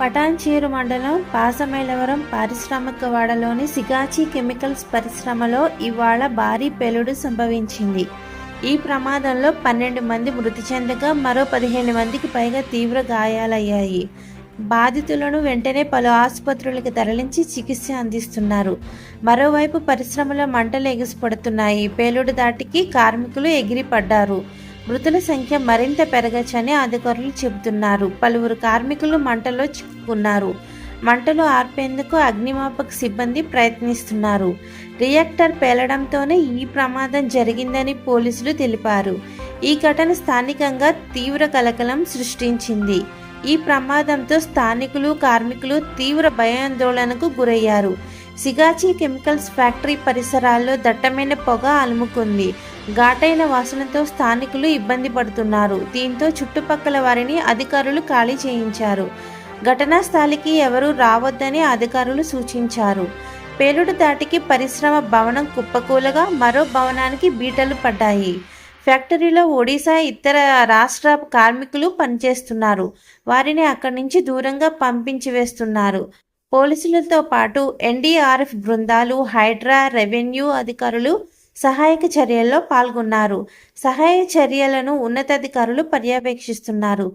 పటాన్చేరు మండలం పాసమైలవరం పారిశ్రామికవాడలోని సిగాచి కెమికల్స్ పరిశ్రమలో ఇవాళ భారీ పేలుడు సంభవించింది. ఈ ప్రమాదంలో పన్నెండు మంది మృతి చెందగా మరో పదిహేను మందికి పైగా తీవ్ర గాయాలయ్యాయి. బాధితులను వెంటనే పలు ఆసుపత్రులకు తరలించి చికిత్స అందిస్తున్నారు. మరోవైపు పరిశ్రమలో మంటలు ఎగిసిపడుతున్నాయి. పేలుడు దాటికి కార్మికులు ఎగిరిపడ్డారు. మృతుల సంఖ్య మరింత పెరగచ్చని అధికారులు చెబుతున్నారు. పలువురు కార్మికులు మంటలో చిక్కుకున్నారు. మంటలు ఆర్పేందుకు అగ్నిమాపక సిబ్బంది ప్రయత్నిస్తున్నారు. రియాక్టర్ పేలడంతోనే ఈ ప్రమాదం జరిగిందని పోలీసులు తెలిపారు. ఈ ఘటన స్థానికంగా తీవ్ర కలకలం సృష్టించింది. ఈ ప్రమాదంతో స్థానికులు కార్మికులు తీవ్ర భయాందోళనకు గురయ్యారు. సిగాచి కెమికల్స్ ఫ్యాక్టరీ పరిసరాల్లో దట్టమైన పొగ అలుముకుంది. ఘాటైన వాసనతో స్థానికులు ఇబ్బంది పడుతున్నారు. దీంతో చుట్టుపక్కల వారిని అధికారులు ఖాళీ చేయించారు. ఘటనా స్థలికి ఎవరూ రావద్దని అధికారులు సూచించారు. పేలుడు దాటికి పరిశ్రమ భవనం కుప్పకూలగా మరో భవనానికి బీటలు పడ్డాయి. ఫ్యాక్టరీలో ఒడిశా ఇతర రాష్ట్ర కార్మికులు పనిచేస్తున్నారు. వారిని అక్కడి నుంచి దూరంగా పంపించి వేస్తున్నారు. పోలీసులతో పాటు ఎన్డీఆర్ఎఫ్ బృందాలు హైడ్రా రెవెన్యూ అధికారులు సహాయక చర్యల్లో పాల్గొన్నారు. సహాయ చర్యలను ఉన్నతాధికారులు పర్యవేక్షిస్తున్నారు.